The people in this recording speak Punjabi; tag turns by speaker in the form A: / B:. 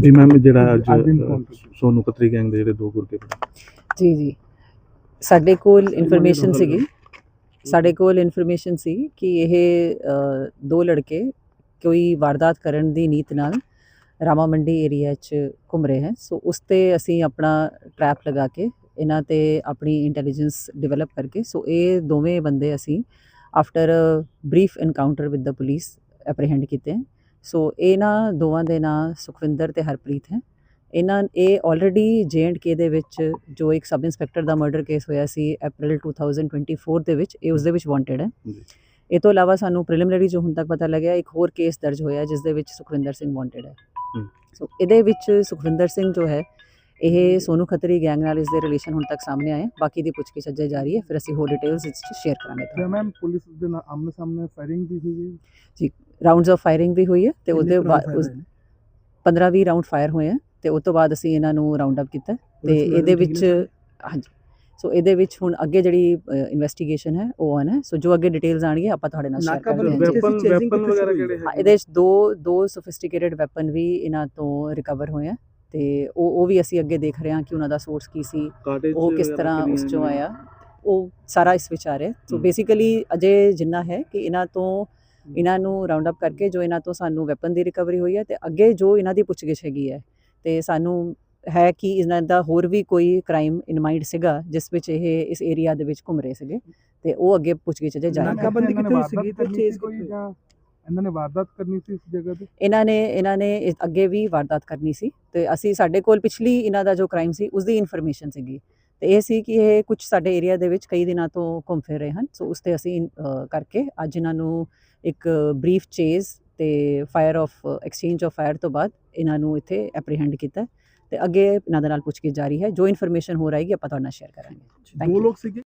A: ਜੀ ਮੈਮ ਜਿਹੜਾ ਅੱਜ ਸੋਨੂ ਕਤਰੀ ਗੈਂਗ ਦੇ ਜਿਹੜੇ ਦੋ ਗੁਰਕੇ
B: ਜੀ ਜੀ। ਸਾਡੇ ਕੋਲ ਇਨਫੋਰਮੇਸ਼ਨ ਸੀਗੀ। ਸਾਡੇ ਕੋਲ ਇਨਫੋਰਮੇਸ਼ਨ ਸੀ ਕਿ ਇਹ ਦੋ ਲੜਕੇ ਕੋਈ ਵਾਰਦਾਤ ਕਰਨ ਦੀ ਨੀਤ ਨਾਲ ਰਾਮਾ ਮੰਡੀ ਏਰੀਆ 'ਚ ਘੁੰਮ ਰਹੇ ਹਨ ਸੋ ਉਸ ਤੇ ਅਸੀਂ ਆਪਣਾ ਟਰੈਪ ਲਗਾ ਕੇ ਇਹਨਾਂ ਤੇ ਆਪਣੀ ਇੰਟੈਲੀਜੈਂਸ ਡਿਵੈਲਪ ਕਰਕੇ ਸੋ ਇਹ ਦੋਵੇਂ ਬੰਦੇ ਅਸੀਂ after brief encounter with the police apprehend ਕੀਤੇ ਹਨ ਸੋ ਇਹਨਾਂ ਦੋਵਾਂ ਦੇ ਨਾਂ ਸੁਖਵਿੰਦਰ ਤੇ ਹਰਪ੍ਰੀਤ ਹੈ। ਇਹਨਾਂ ਇਹ ਆਲਰੇਡੀ ਕੇ ਦੇ ਵਿੱਚ ਜੋ ਇੱਕ ਸਬ ਇੰਸਪੈਕਟਰ ਦਾ ਮਰਡਰ ਕੇਸ ਹੋਇਆ ਸੀ April 2024 ਦੇ ਵਿੱਚ ਇਹ ਉਸ ਦੇ ਵਿੱਚ ਵਾਂਟਡ ਹੈ।
A: ਜੀ।
B: ਇਹ ਤੋਂ ਇਲਾਵਾ ਸਾਨੂੰ ਪ੍ਰੀਲਿਮਿਨਰੀ ਜੋ ਹੁਣ ਤੱਕ ਪਤਾ ਲੱਗਿਆ ਇੱਕ ਹੋਰ ਕੇਸ ਦਰਜ ਹੋਇਆ ਜਿਸ ਦੇ ਵਿੱਚ ਸੁਖਵਿੰਦਰ ਸਿੰਘ ਵਾਂਟਡ ਹੈ। ਸੋ ਇਹਦੇ ਵਿੱਚ ਸੁਖਵਿੰਦਰ ਸਿੰਘ ਜੋ ਹੈ ਇਹ ਸੋਨੂ ਖੱਤਰੀ ਗੈਂਗ ਨਾਲ ਇਸ ਦੇ ਰਿਲੇਸ਼ਨ ਹੁਣ ਤੱਕ ਸਾਹਮਣੇ ਆਏ। ਬਾਕੀ ਦੀ ਪੁੱਛਗਿੱਛ ਅੱਜੇ ਜਾਰੀ ਹੈ। ਫਿਰ ਅਸੀਂ ਹੋਰ ਡਿਟੇਲਸ ਇਸ ਚ ਸ਼ੇਅਰ ਕਰਾਂਗੇ
C: ਮੈਮ ਪੁਲਿਸ ਦੇ ਨਾਲ ਆਮਨੇ ਸਾਹਮਣੇ ਫਾਇਰਿੰਗ ਵੀ ਹੋਈ ਹੈ
B: ਰਾਉਂਡਸ ਆਫ ਫਾਇਰਿੰਗ ਵੀ ਹੋਈ ਹੈ ਤੇ ਉਹਦੇ ਬਾਅਦ
C: round
B: ਉਸ
C: fire ਹੋਏ ਨੇ?
B: 15-20 ਰਾਉਂਡ ਫਾਇਰ ਹੋਏ ਆ ਤੇ ਉਸ ਤੋਂ ਬਾਅਦ ਅਸੀਂ ਇਹਨਾਂ ਨੂੰ ਰਾਉਂਡ ਅਪ ਕੀਤਾ ਤੇ ਇਹਦੇ ਵਿੱਚ? ਹਾਂਜੀ ਸੋ ਇਹਦੇ ਵਿੱਚ ਹੁਣ ਅੱਗੇ ਜਿਹੜੀ ਇਨਵੈਸਟੀਗੇਸ਼ਨ ਹੈ ਉਹ ਆਨ ਹੈ ਸੋ ਜੋ ਅੱਗੇ ਡਿਟੇਲਸ ਆਣਗੀਆਂ ਆਪਾਂ ਤੁਹਾਡੇ ਨਾਲ ਸ਼ੇਅਰ ਕਰਾਂਗੇ
A: ਵੈਪਨ ਵੈਪਨ ਵਗੈਰਾ ਕਿਹੜੇ?
B: ਹਾਂ,
A: ਹੈ
B: ਇਹਦੇ ਵਿੱਚ ਦੋ ਦੋ ਸੋਫਿਸਟੀਕੇਟਡ ਵੈਪਨ ਵੀ ਇਹਨਾਂ ਤੋਂ ਰਿਕਵਰ ਹੋਏ ਆ ਤੇ ਉਹ ਉਹ ਵੀ ਅਸੀਂ ਅੱਗੇ ਦੇਖ ਰਹੇ ਹਾਂ ਕਿ ਉਹਨਾਂ ਦਾ ਸੋਰਸ ਕੀ ਸੀ ਉਹ ਕਿਸ ਤਰ੍ਹਾਂ ਉਸ ਚੋਂ ਆਇਆ ਉਹ ਸਾਰਾ ਇਸ ਵਿੱਚ ਆ ਰਿਹਾ ਸੋ। ਬੇਸਿਕਲੀ ਅਜੇ ਜਿੰਨਾ ਹੈ ਕਿ ਇਹਨਾਂ ਤੋਂ ਇਹਨਾਂ ਨੂੰ ਰਾਉਂਡ ਅਪ ਕਰਕੇ ਜੋ ਇਹਨਾਂ ਤੋਂ ਸਾਨੂੰ ਵੈਪਨ ਦੀ ਰਿਕਵਰੀ ਹੋਈ ਹੈ ਤੇ ਅੱਗੇ ਜੋ ਇਹਨਾਂ ਦੀ ਪੁੱਛਗਿੱਛ ਹੈਗੀ ਹੈ। ਤੇ ਸਾਨੂੰ ਹੈ ਕਿ ਇਹਨਾਂ ਦਾ ਹੋਰ ਵੀ ਕੋਈ ਕ੍ਰਾਈਮ ਇਨ ਮਾਈਂਡ ਸੀਗਾ ਜਿਸ ਵਿੱਚ ਇਹ ਇਸ ਏਰੀਆ ਦੇ ਵਿੱਚ ਘੁੰਮ ਰਹੇ ਸੀਗੇ ਤੇ ਉਹ ਅੱਗੇ ਪੁੱਛਗਿੱਛ ਜੇ
C: ਨਾਕਾਬੰਦੀ
D: ਇਹਨਾਂ ਨੇ
C: ਕਿੱਥੇ
D: ਵਾਰਦਾਤ
C: ਸੀਗੀ? ਤੇ
D: ਕਰਨੀ
C: ਚੇਸ
D: ਸੀ ਕੋਈ
C: ਕਿੱਥੇ
D: ਜਾਂ
C: ਇਹਨਾਂ ਨੇ ਵਾਰਦਾਤ ਕਰਨੀ ਸੀ ਇਸ ਜਗ੍ਹਾ ਤੇ?
B: ਇਹਨਾਂ ਨੇ ਇਹਨਾਂ ਨੇ ਅੱਗੇ ਵੀ ਵਾਰਦਾਤ ਕਰਨੀ ਸੀ ਤੇ ਅਸੀਂ ਸਾਡੇ ਕੋਲ ਪਿਛਲੀ ਇਹਨਾਂ ਦਾ ਜੋ ਕ੍ਰਾਈਮ ਸੀ ਉਸ ਦੀ ਇਨਫੋਰਮੇਸ਼ਨ ਸੀਗੀ। ਤੇ ਇਹ ਸੀ ਕਿ ਇਹ ਕੁਝ ਸਾਡੇ ਏਰੀਆ ਦੇ ਵਿੱਚ ਕਈ ਦਿਨਾਂ ਤੋਂ ਘੁੰਮ ਫਿਰ ਰਹੇ ਹਨ। ਸੋ ਉਸ ਤੇ ਅਸੀਂ ਕਰਕੇ ਅੱਜ ਇਹਨਾਂ ਨੂੰ ਇੱਕ ਬਰੀਫ ਚੇਜ਼ ਤੇ fire of exchange of fire ਤੋਂ ਬਾਅਦ ਇਹਨਾਂ ਨੂੰ ਇੱਥੇ ਐਪਰੀਹੈਂਡ ਕੀਤਾ ਹੈ ਤੇ ਅੱਗੇ ਇਹਨਾਂ ਦੇ ਨਾਲ ਪੁੱਛਗਿੱਛ ਜਾਰੀ ਹੈ। ਜੋ ਇਨਫੋਰਮੇਸ਼ਨ ਹੋ ਰਹੇਗੀ ਆਪਾਂ ਤੁਹਾਡੇ ਨਾਲ ਸ਼ੇਅਰ ਕਰਾਂਗੇ।
C: ਦੋ. ਲੋਕ ਸੀਗੇ?